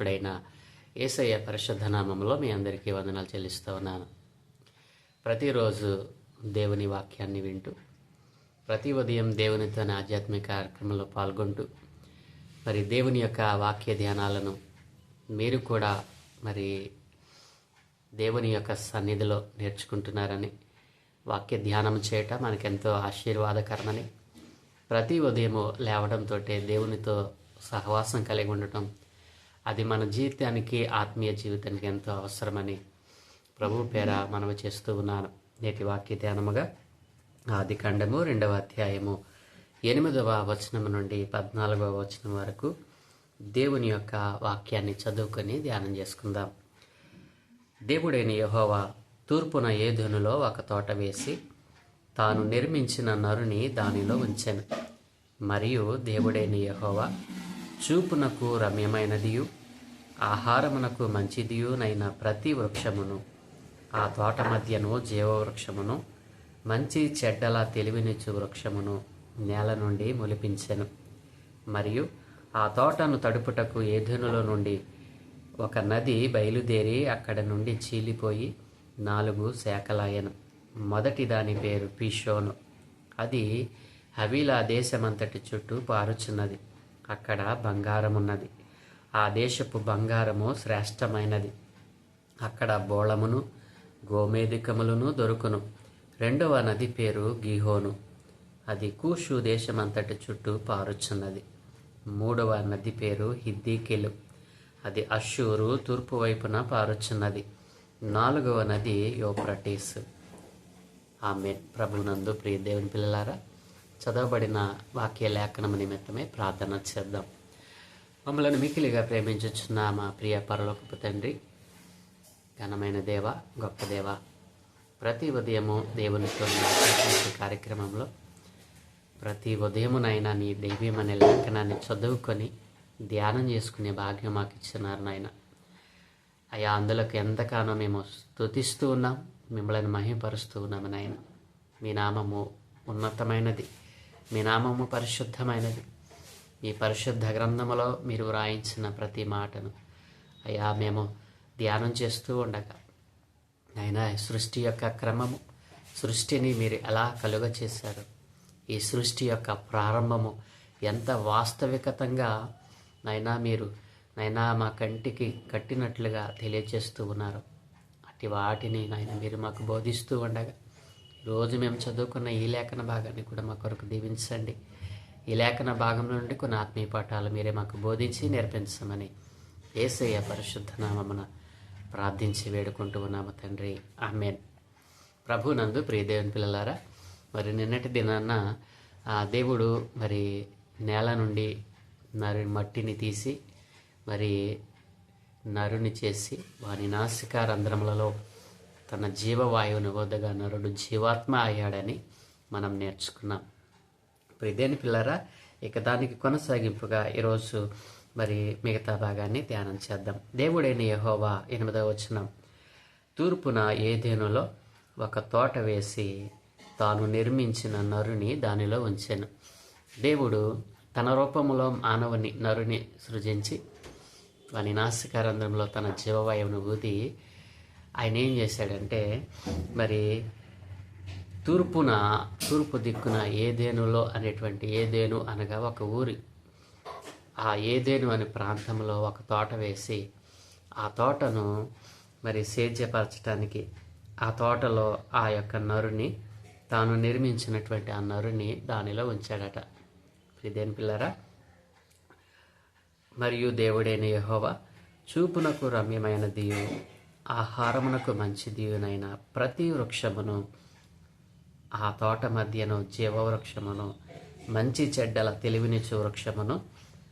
రక్షకుడైన ఏసయ్య పరిశుద్ధ నామంలో మీ అందరికీ వందనాలు చెల్లిస్తూ ఉన్నాను. ప్రతిరోజు దేవుని వాక్యాన్ని వింటూ ప్రతి ఉదయం దేవునితో ఆధ్యాత్మిక కార్యక్రమంలో పాల్గొంటూ మరి దేవుని యొక్క వాక్య ధ్యానాలను మీరు కూడా మరి దేవుని యొక్క సన్నిధిలో నేర్చుకుంటున్నారని వాక్య ధ్యానం చేయటం మనకెంతో ఆశీర్వాదకరమని ప్రతి ఉదయము లేవడంతో దేవునితో సహవాసం కలిగి ఉండటం అది మన జీవితానికి ఆత్మీయ జీవితానికి ఎంతో అవసరమని ప్రభు పేర మనవి చేస్తూ ఉన్నాను. నేటి వాక్య ధ్యానముగా ఆది ఖండము రెండవ అధ్యాయము ఎనిమిదవ వచనం నుండి పద్నాలుగవ వచనం వరకు దేవుని యొక్క వాక్యాన్ని చదువుకొని ధ్యానం చేసుకుందాం. దేవుడైన యహోవా తూర్పున ఏధునులో ఒక తోట వేసి తాను నిర్మించిన నరుని దానిలో ఉంచాను. మరియు దేవుడైన యహోవా చూపునకు రమ్యమైనదియు ఆహారమునకు మంచిదియునైన ప్రతి వృక్షమును. ఆ తోట మధ్యను జీవవృక్షమును మంచి చెడ్డల తెలివినిచ్చు వృక్షమును నేల నుండి మొలిపించెను. మరియు ఆ తోటను తడుపుటకు ఏధునులో నుండి ఒక నది బయలుదేరి అక్కడ నుండి చీలిపోయి నాలుగు శాఖలాయను. మొదటి దాని పేరు పిషోను. అది హవీలా దేశమంతటి చుట్టూ పారుచున్నది. అక్కడ బంగారం ఉన్నది ఆ దేశపు బంగారము శ్రేష్టమైనది. అక్కడ బోళమును గోమేధికములను దొరుకును. రెండవ నది పేరు గిహోను. అది కూషు దేశమంతటి చుట్టూ పారుచున్నది. మూడవ నది పేరు హిద్దీకెలు. అది అషూరు తూర్పు వైపున పారుచున్నది. నాలుగవ నది యోప్రటీస్. ఆమె ప్రభునందు ప్రియ దేవుని పిల్లలారా చదవబడిన వాక్య లేఖనం నిమిత్తమే ప్రార్థన చేద్దాం. మమ్మల్ని మికిలిగా ప్రేమించుచున్న మా ప్రియ పరలోకపు తండ్రి ఘనమైన దేవ గొప్ప దేవ ప్రతి ఉదయము దేవునితో కార్యక్రమంలో ప్రతి ఉదయమునైనా నీ దైవీయమనే లేఖనాన్ని చదువుకొని ధ్యానం చేసుకునే భాగ్యం మాకు ఇచ్చినారు నాయన. అయా అందులోకి ఎంతగానో మేము స్తుతిస్తూ ఉన్నాం మిమ్మల్ని మహిమపరుస్తూ ఉన్నాము నాయన. మీ నామము ఉన్నతమైనది. మీ నామము పరిశుద్ధమైనది. మీ పరిశుద్ధ గ్రంథములో మీరు వ్రాయించిన ప్రతి మాటను అయ్యా మేము ధ్యానం చేస్తూ ఉండగా అయినా సృష్టి యొక్క క్రమము సృష్టిని మీరు ఎలా కలుగ చేశారు ఈ సృష్టి యొక్క ప్రారంభము ఎంత వాస్తవికతంగా నైనా మీరు నైనా మా కంటికి కట్టినట్లుగా తెలియజేస్తూ ఉన్నారు. అట్టి వాటిని నాయన మీరు మాకు బోధిస్తూ ఉండగా రోజు మేము చదువుకున్న ఈ లేఖన భాగాన్ని కూడా మా కొరకు దీవించండి. ఈ లేఖన భాగం నుండి కొన్ని ఆత్మీయ పాఠాలు మీరే మాకు బోధించి నేర్పించమని ఏసయ్య పరిశుద్ధ నామమున ప్రార్థించి వేడుకుంటూ ఉన్నాము తండ్రి. ఆమెన్. ప్రభు నందు ప్రియదేవుని పిల్లలారా మరి నిన్నటి దినాన్న ఆ దేవుడు మరి నేల నుండి నరు మట్టిని తీసి మరి నరుని చేసి వాని నాసిక రంధ్రములలో తన జీవవాయువుని వద్దగా నరుడు జీవాత్మ అయ్యాడని మనం నేర్చుకున్నాం. ఇప్పుడు ఇదేని పిల్లరా ఇక దానికి కొనసాగింపుగా ఈరోజు మరి మిగతా భాగాన్ని ధ్యానం చేద్దాం. దేవుడైన యహోవా ఎనిమిదవ వచనం. తూర్పున ఏదేనులో ఒక తోట వేసి తాను నిర్మించిన నరుని దానిలో ఉంచాను. దేవుడు తన రూపంలో మానవుని నరుని సృజించి వాని నాసికారంధ్రంలో తన జీవవాయువును ఊది ఆయన ఏం చేశాడంటే మరి తూర్పున తూర్పు దిక్కున ఏదేనులో అనేటువంటి ఏదేను అనగా ఒక ఊరి. ఆ ఏదేను అనే ప్రాంతంలో ఒక తోట వేసి ఆ తోటను మరి సేద్యపరచడానికి ఆ తోటలో ఆ యొక్క నరుని తాను నిర్మించినటువంటి ఆ నరుని దానిలో ఉంచాడట. ఇదేం పిల్లరా? మరియు దేవుడైన యహోవా చూపునకు రమ్యమైనదియు ఆహారమునకు మంచిదియునైన ప్రతి వృక్షమును ఆ తోట మధ్యను జీవవృక్షమును మంచి చెడ్డల తెలివినిచ్చు వృక్షమును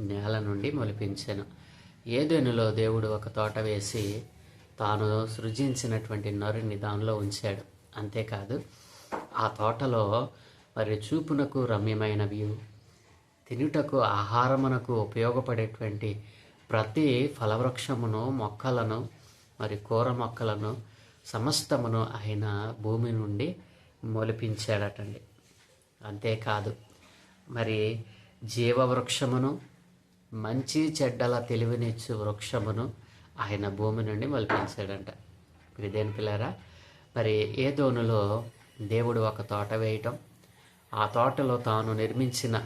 నేల నుండి మొలిపించెను. ఏదేనులో దేవుడు ఒక తోట వేసి తాను సృజించినటువంటి నరుని దానిలో ఉంచాడు. అంతేకాదు ఆ తోటలో మరి చూపునకు రమ్యమైనవి తినుటకు ఆహారమునకు ఉపయోగపడేటువంటి ప్రతి ఫలవృక్షమును మొక్కలను మరి కూర మొక్కలను సమస్తమును ఆయన భూమి నుండి మొలిపించాడటండి. అంతేకాదు మరి జీవవృక్షమును మంచి చెడ్డల తెలివినిచ్చు వృక్షమును ఆయన భూమి నుండి మొలిపించాడంట. ఇదేని పిల్లరా మరి ఏ దోనులో దేవుడు ఒక తోట వేయటం ఆ తోటలో తాను నిర్మించిన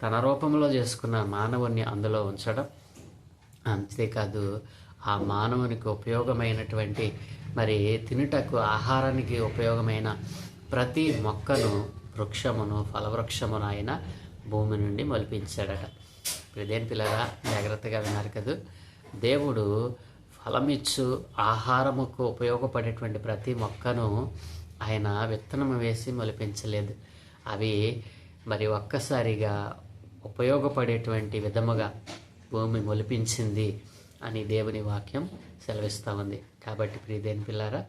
తన రూపంలో చేసుకున్న మానవుణ్ణి అందులో ఉంచడం అంతేకాదు ఆ మానవునికి ఉపయోగమైనటువంటి మరి తినుటకు ఆహారానికి ఉపయోగమైన ప్రతి మొక్కను వృక్షమును ఫలవృక్షమును ఆయన భూమి నుండి మొలిపించాడట. ప్రదేని పిల్లరా జాగ్రత్తగా విన్నారు కదా. దేవుడు ఫలమిచ్చు ఆహారముకు ఉపయోగపడేటువంటి ప్రతి మొక్కను ఆయన విత్తనం వేసి మొలిపించలేదు. అవి మరి ఒక్కసారిగా ఉపయోగపడేటువంటి విధముగా భూమి మొలిపించింది. అని దేవుని వాక్యం సెలవిస్తూ ఉంది. కాబట్టి ప్రియదేని పిల్లారా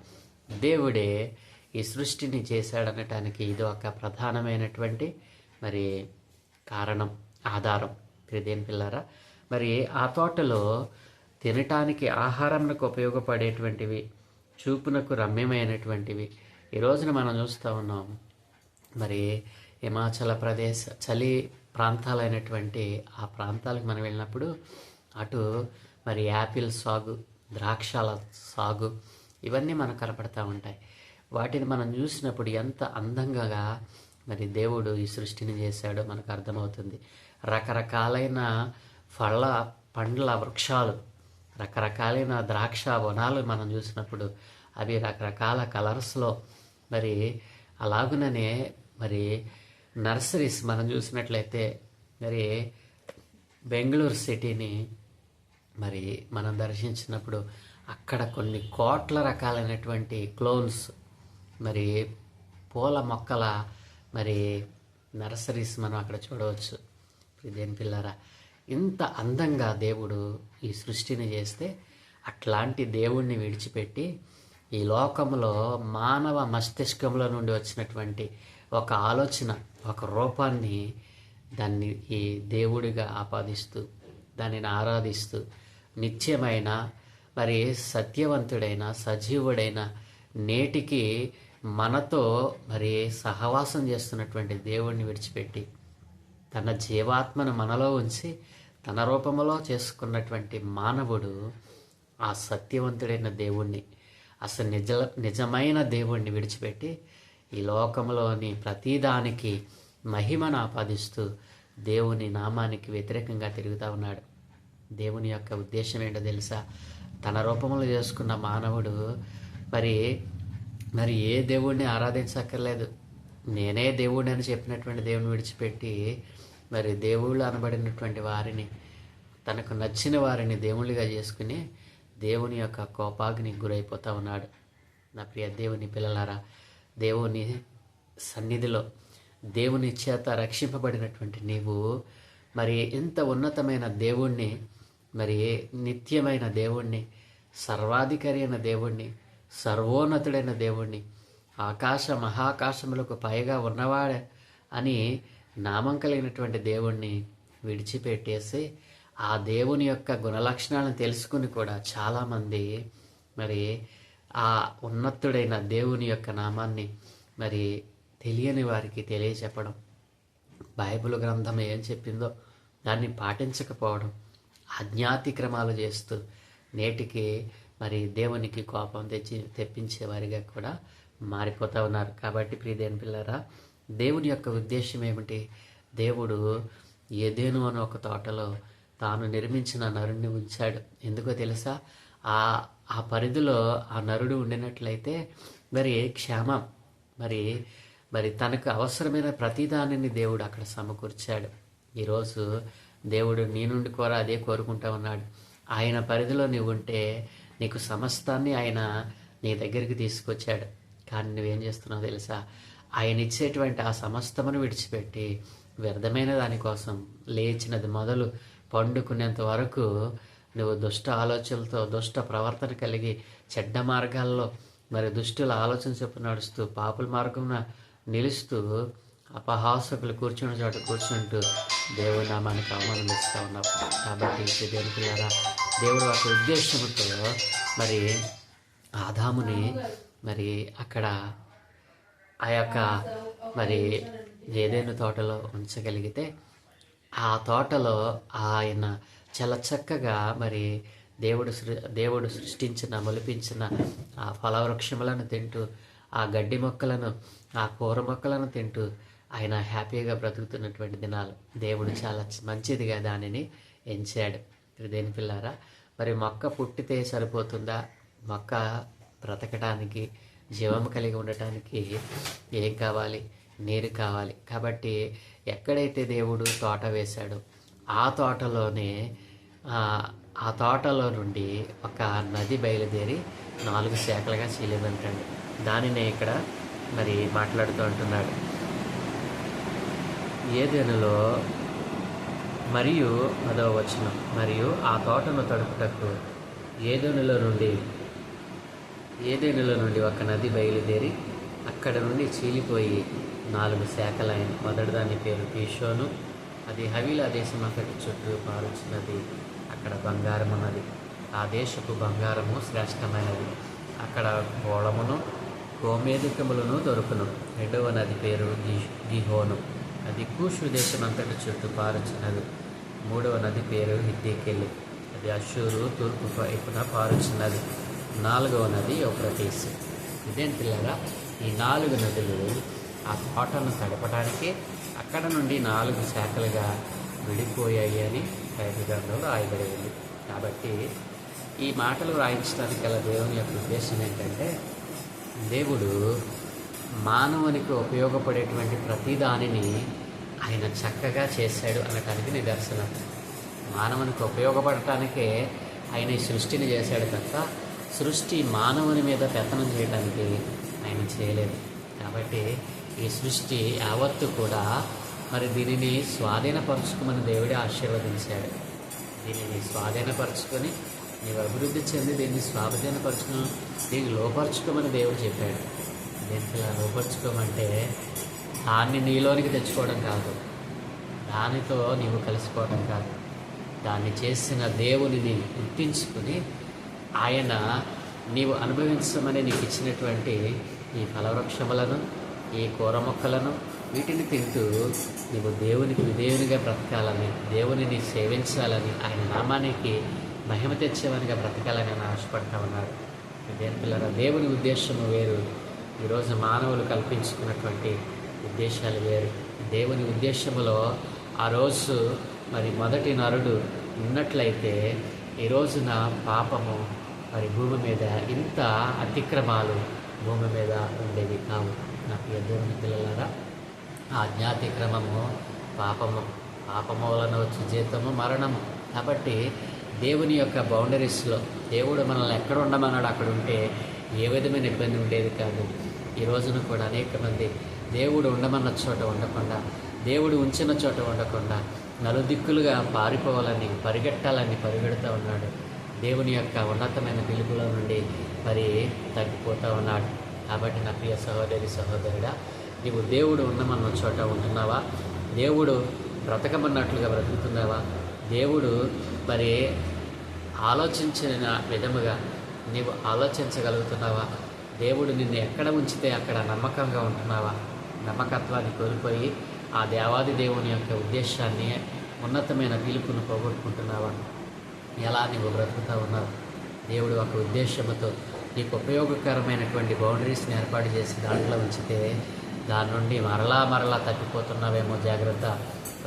దేవుడే ఈ సృష్టిని చేశాడనటానికి ఇది ఒక ప్రధానమైనటువంటి మరి కారణం ఆధారం. ప్రియదేని పిల్లారా మరి ఆ తోటలో తినటానికి ఆహారంకు ఉపయోగపడేటువంటివి చూపునకు రమ్యమైనటువంటివి. ఈ రోజున మనం చూస్తూ ఉన్నాం మరి హిమాచల ప్రదేశ్ చలి ప్రాంతాలైనటువంటి ఆ ప్రాంతాలకు మనం వెళ్ళినప్పుడు అటు మరి యాపిల్ సాగు ద్రాక్షల సాగు ఇవన్నీ మనకు కనపడతా ఉంటాయి. వాటిని మనం చూసినప్పుడు ఎంత అందంగా మరి దేవుడు ఈ సృష్టిని చేశాడో మనకు అర్థమవుతుంది. రకరకాలైన పళ్ళ పండ్ల వృక్షాలు రకరకాలైన ద్రాక్ష వనాలు మనం చూసినప్పుడు అవి రకరకాల కలర్స్లో మరి అలాగుననే మరి నర్సరీస్ మనం చూసినట్లయితే మరి బెంగళూరు సిటీని మరి మనం దర్శించినప్పుడు అక్కడ కొన్ని కోట్ల రకాలైనటువంటి క్లోన్స్ మరి పూల మొక్కల మరి నర్సరీస్ మనం అక్కడ చూడవచ్చు. దేని పిల్లరా ఇంత అందంగా దేవుడు ఈ సృష్టిని చేస్తే అట్లాంటి దేవుణ్ణి విడిచిపెట్టి ఈ లోకంలో మానవ మస్తిష్కంలో నుండి వచ్చినటువంటి ఒక ఆలోచన ఒక రూపాన్ని దాన్ని ఈ దేవుడిగా ఆపాదిస్తూ దానిని ఆరాధిస్తూ నిత్యమైన మరి సత్యవంతుడైన సజీవుడైన నేటికి మనతో మరి సహవాసం చేస్తున్నటువంటి దేవుడిని విడిచిపెట్టి తన జీవాత్మను మనలో ఉంచి తన రూపంలో చేసుకున్నటువంటి మానవుడు ఆ సత్యవంతుడైన దేవుణ్ణి అసలు నిజ నిజమైన దేవుణ్ణి విడిచిపెట్టి ఈ లోకంలోని ప్రతిదానికి మహిమను ఆపాదిస్తూ దేవుని నామానికి వ్యతిరేకంగా తిరుగుతూ ఉన్నాడు. దేవుని యొక్క ఉద్దేశం ఏంటో తెలుసా? తన రూపంలో చేసుకున్న మానవుడు మరి మరి ఏ దేవుడిని ఆరాధించక్కర్లేదు. నేనే దేవుడిని అని చెప్పినటువంటి దేవుని విడిచిపెట్టి మరి దేవుళ్ళు అనబడినటువంటి వారిని తనకు నచ్చిన వారిని దేవుళ్ళుగా చేసుకుని దేవుని యొక్క కోపాగ్ని గురైపోతూ ఉన్నాడు. నా ప్రియ దేవుని పిల్లలారా దేవుని సన్నిధిలో దేవుని చేత రక్షింపబడినటువంటి నీవు మరి ఇంత ఉన్నతమైన దేవుణ్ణి మరి నిత్యమైన దేవుణ్ణి సర్వాధికారి అయిన దేవుణ్ణి సర్వోన్నతుడైన దేవుణ్ణి ఆకాశ మహాకాశములకు పైగా ఉన్నవాడే అని నామం కలిగినటువంటి దేవుణ్ణి విడిచిపెట్టేసి ఆ దేవుని యొక్క గుణలక్షణాలను తెలుసుకుని కూడా చాలామంది మరి ఆ ఉన్నతుడైన దేవుని యొక్క నామాన్ని మరి తెలియని వారికి తెలియచెప్పడం బైబిల్ గ్రంథం ఏం చెప్పిందో దాన్ని పాటించకపోవడం అజ్ఞాతిక్రమాలు చేస్తూ నేటికి మరి దేవునికి కోపం తెచ్చి తెప్పించేవారిగా కూడా మారిపోతూ ఉన్నారు. కాబట్టి ప్రియదేని పిల్లరా దేవుని యొక్క ఉద్దేశం ఏమిటి? దేవుడు ఏదేను అని ఒక తోటలో తాను నిర్మించిన నరుణ్ణి ఉంచాడు. ఎందుకో తెలుసా? ఆ ఆ పరిధిలో ఆ నరుడు ఉండినట్లయితే మరి క్షేమం? మరి మరి తనకు అవసరమైన ప్రతిదానిని దేవుడు అక్కడ సమకూర్చాడు. ఈరోజు దేవుడు నీ నుండి కూడా అదే కోరుకుంటా ఉన్నాడు. ఆయన పరిధిలో నీవు ఉంటే నీకు సమస్తాన్ని ఆయన నీ దగ్గరికి తీసుకొచ్చాడు. కానీ నువ్వేం చేస్తున్నావు తెలుసా? ఆయన ఇచ్చేటువంటి ఆ సమస్తమును విడిచిపెట్టి వ్యర్థమైన దానికోసం లేచినది మొదలు పండుకునేంత వరకు నువ్వు దుష్ట ఆలోచనలతో దుష్ట ప్రవర్తన కలిగి చెడ్డ మార్గాల్లో మరి దుష్టుల ఆలోచన చెప్పు నడుస్తూ పాపుల మార్గంన నిలుస్తూ అపహాసకులు కూర్చున్న చోట కూర్చుంటూ దేవుడి నామానికి అవమానం ఇస్తూ ఉన్నావు కాబట్టి దేవుని పిల్లరా దేవుడు ఒక ఉద్దేశంతో మరి ఆదాముని మరి అక్కడ ఆ యొక్క మరి ఏదైనా తోటలో ఉంచగలిగితే ఆ తోటలో ఆయన చాలా చక్కగా మరి దేవుడు సృ దేవుడు సృష్టించిన మొలిపించిన ఆ ఫలవృక్షములను తింటూ ఆ గడ్డి మొక్కలను ఆ కూర మొక్కలను తింటూ ఆయన హ్యాపీగా బ్రతుకుతున్నటువంటి దినాలు. దేవుడు చాలా మంచిదిగా దానిని ఎంచాడు. దేని పిల్లారా మరి మొక్క పుట్టితే సరిపోతుందా? మొక్క బ్రతకడానికి జీవం కలిగి ఉండటానికి ఏం కావాలి? నీరు కావాలి. కాబట్టి ఎక్కడైతే దేవుడు తోట వేశాడో ఆ తోటలోనే ఆ, తోటలో నుండి ఒక నది బయలుదేరి నాలుగు శాఖలుగా చీలిందంటండి దానినే ఇక్కడ మరి మాట్లాడుతూ అంటున్నాడు ఏదెనులో మరియు పదవ వచనం మరియు ఆ తోటను తడుపుటకు ఏదెనులో నుండి ఏదేనులో నుండి ఒక నది బయలుదేరి అక్కడ నుండి చీలిపోయి నాలుగు శాఖలైన మొదటి దాని పేరు పీషోను అది హవీలా దేశం అక్కడి చుట్టూ పారుచున్నది. అక్కడ బంగారం ఉన్నది. ఆ దేశపు బంగారము శ్రేష్టమైనది. అక్కడ గోళమును గోమేధికములను దొరుకును. రెండవ నది పేరు ది గిహోను. అది కూషు దేశమంతటి అంతటి చుట్టూ పారుచున్నది మూడవ నది పేరు హిద్దీకెళ్ళి అది అషూరు తూర్పు వైపున పారుచున్నది నాలుగవ నది యూఫ్రటీస్ ఇదేంటి ఈ నాలుగు నదులు ఆ తోటను తడపడానికి అక్కడ నుండి నాలుగు శాఖలుగా విడిపోయాయి అని బైబిల్ గ్రంథంలో రాయబడి ఉంది. కాబట్టి ఈ మాటలు రాయించడానికి గల దేవుని యొక్క ఉద్దేశం ఏంటంటే దేవుడు మానవునికి ఉపయోగపడేటువంటి ప్రతిదానిని ఆయన చక్కగా చేశాడు అనటానికి నిదర్శనం. మానవునికి ఉపయోగపడటానికే ఆయన ఈ సృష్టిని చేశాడు తప్ప సృష్టి మానవుని మీద పెత్తనం చేయడానికి ఆయన చేయలేదు. కాబట్టి ఈ సృష్టి యావత్తు కూడా మరి దీనిని స్వాధీనపరుచుకోమని దేవుడే ఆశీర్వదించాడు. దీనిని స్వాధీనపరుచుకొని నీవు అభివృద్ధి చెంది దీన్ని స్వాధీనపరచుకుని దీన్ని లోపరుచుకోమని దేవుడు చెప్పాడు. దీనికి ఇలా లోపరుచుకోమంటే దాన్ని నీలోనికి తెచ్చుకోవడం కాదు. దానితో నీవు కలిసిపోవడం కాదు. దాన్ని చేసిన దేవునిని గుర్తించుకుని ఆయన నీవు అనుభవించమని నీకు ఇచ్చినటువంటి ఈ ఫలవృక్షములను ఈ కూర మొక్కలను వీటిని తింటూ నీవు దేవునికి విధేయునిగా బ్రతకాలని దేవునిని సేవించాలని ఆయన నామానికి మహిమ తెచ్చేవనిగా బ్రతకాలని ఆయన ఆశపడతా ఉన్నారు. దేని పిల్లల దేవుని ఉద్దేశము వేరు. ఈరోజు మానవులు కల్పించుకున్నటువంటి ఉద్దేశాలు వేరు. దేవుని ఉద్దేశములో ఆ రోజు మరి మొదటి నరుడు ఉన్నట్లయితే ఈ రోజున పాపము మరి భూమి మీద ఇంత అతిక్రమాలు భూమి మీద ఉండేవి కావు. నాకు దేవుని పిల్లలారా ఆ జ్ఞాతిక్రమము పాపము. పాపము వలన వచ్చే జీతము మరణము. కాబట్టి దేవుని యొక్క బౌండరీస్లో దేవుడు మనల్ని ఎక్కడ ఉండమన్నాడు? అక్కడ ఉంటే ఏ విధమైన ఇబ్బంది ఉండేది కాదు. ఈ రోజున కూడా అనేక మంది దేవుడు ఉండమన్న చోట ఉండకుండా దేవుడు ఉంచిన చోట ఉండకుండా నలుదిక్కులుగా పారిపోవాలని పరిగెట్టాలని పరిగెడుతూ ఉన్నాడు. దేవుని యొక్క ఉన్నతమైన పిలుపులో నుండి మరి తగ్గిపోతూ ఉన్నాడు. కాబట్టి నా ప్రియ సహోదరి సహోదరుడా నీవు దేవుడు ఉండమన్న చోట ఉంటున్నావా? దేవుడు బ్రతకమన్నట్లుగా బ్రతుకుతున్నావా? దేవుడు మరి ఆలోచించిన విధముగా నీవు ఆలోచించగలుగుతున్నావా? దేవుడు నిన్ను ఎక్కడ ఉంచితే అక్కడ నమ్మకంగా ఉంటున్నావా? నమ్మకత్వాన్ని కోల్పోయి ఆ దేవాది దేవుని యొక్క ఉద్దేశాన్ని ఉన్నతమైన పిలుపును పోగొట్టుకుంటున్నావా? ఎలా నీవు బ్రతుకుతా ఉన్నావు? దేవుడు ఒక ఉద్దేశంతో నీకు ఉపయోగకరమైనటువంటి బౌండరీస్ని ఏర్పాటు చేసి దాంట్లో ఉంచితే దాని నుండి మరలా మరలా తప్పిపోతున్నావేమో జాగ్రత్త.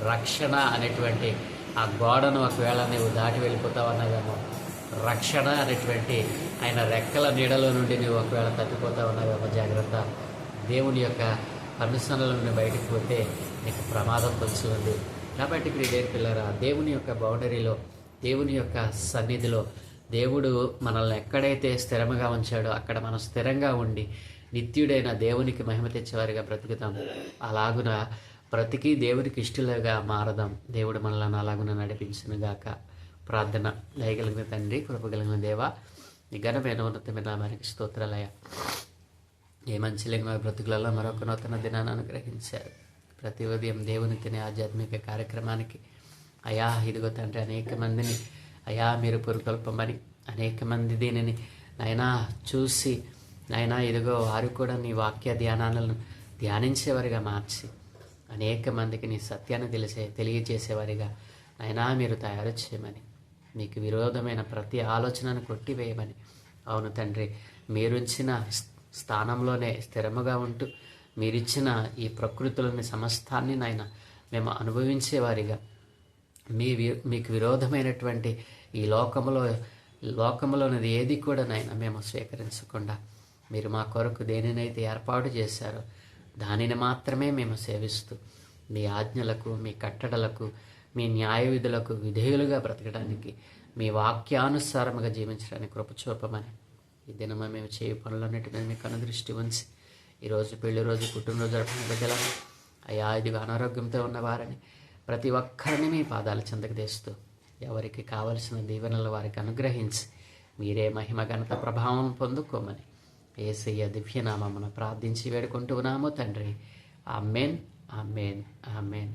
రక్షణ అనేటువంటి ఆ గోడను ఒకవేళ నీవు దాటి వెళ్ళిపోతావన్నావేమో రక్షణ అనేటువంటి ఆయన రెక్కల నీడలో నుండి నువ్వు ఒకవేళ తప్పిపోతా ఉన్నావేమో జాగ్రత్త. దేవుని యొక్క పర్మిషన్ల నుండి బయటకు పోతే నీకు ప్రమాదం పొంచి ఉంది కాబట్టి ప్రియ పిల్లరా దేవుని యొక్క బౌండరీలో దేవుని యొక్క సన్నిధిలో దేవుడు మనల్ని ఎక్కడైతే స్థిరముగా ఉంచాడో అక్కడ మనం స్థిరంగా ఉండి నిత్యుడైన దేవునికి మహిమ తెచ్చేవారిగా బ్రతుకుతాం. అలాగున బ్రతికి దేవునికి ఇష్టలుగా మారదాం. దేవుడు మనల్ని అలాగున నడిపించునుగాక. ప్రార్థన దయగలిగిన తండ్రి కృపగలిగిన దేవ నీ ఘనమైన ఉన్నతమైన నామానికి స్తోత్రాలయ ఏ మంచి లేని బ్రతుకులలో మరొక నూతన దినాన్ని అనుగ్రహించారు. ప్రతి ఉదయం దేవుని తినే ఆధ్యాత్మిక కార్యక్రమానికి అయా ఇదిగో తండ్రి అనేక మందిని అయా మీరు పురుకొల్పమని అనేక మంది దీనిని నైనా చూసి నైనా ఇదిగో వారు కూడా నీ వాక్య ధ్యానాలను ధ్యానించేవారిగా మార్చి అనేక మందికి నీ సత్యాన్ని తెలిసే తెలియజేసేవారిగా అయినా మీరు తయారు చేయమని. మీకు విరోధమైన ప్రతి ఆలోచనను కొట్టివేయమని. అవును తండ్రి మీరుంచిన స్థానంలోనే స్థిరముగా ఉంటూ మీరిచ్చిన ఈ ప్రకృతిలోని సమస్తాన్ని నాయన మేము అనుభవించేవారిగా. మీ వి- మీకు విరోధమైనటువంటి ఈ లోకములో లోకములోనిది ఏది కూడా నాయన మేము స్వీకరించకుండా మీరు మా కొరకు దేనినైతే ఏర్పాటు చేశారో దానిని మాత్రమే మేము సేవిస్తూ మీ ఆజ్ఞలకు మీ కట్టడలకు మీ న్యాయ విధులకు విధేయులుగా బ్రతకడానికి మీ వాక్యానుసారముగా జీవించడానికి కృపచూపమని ఈ దినమ మేము చేయ పనులన్నిటి మీద మీకు అనుదృష్టి ఉంచి ఈరోజు పెళ్ళి రోజు పుట్టినరోజు జరపడం బిడ్డలను అయ్యా ఇది అనారోగ్యంతో ఉన్నవారని ప్రతి ఒక్కరిని మీ పాదాల చెందకు తెస్తూ ఎవరికి కావలసిన దీవెనలు వారికి అనుగ్రహించి మీరే మహిమ ఘనత ప్రభావం పొందుకోమని. ఏసయ్య దివ్యనామమున ప్రార్థించి వేడుకుంటూ ఉన్నాము తండ్రి. Amen amen amen.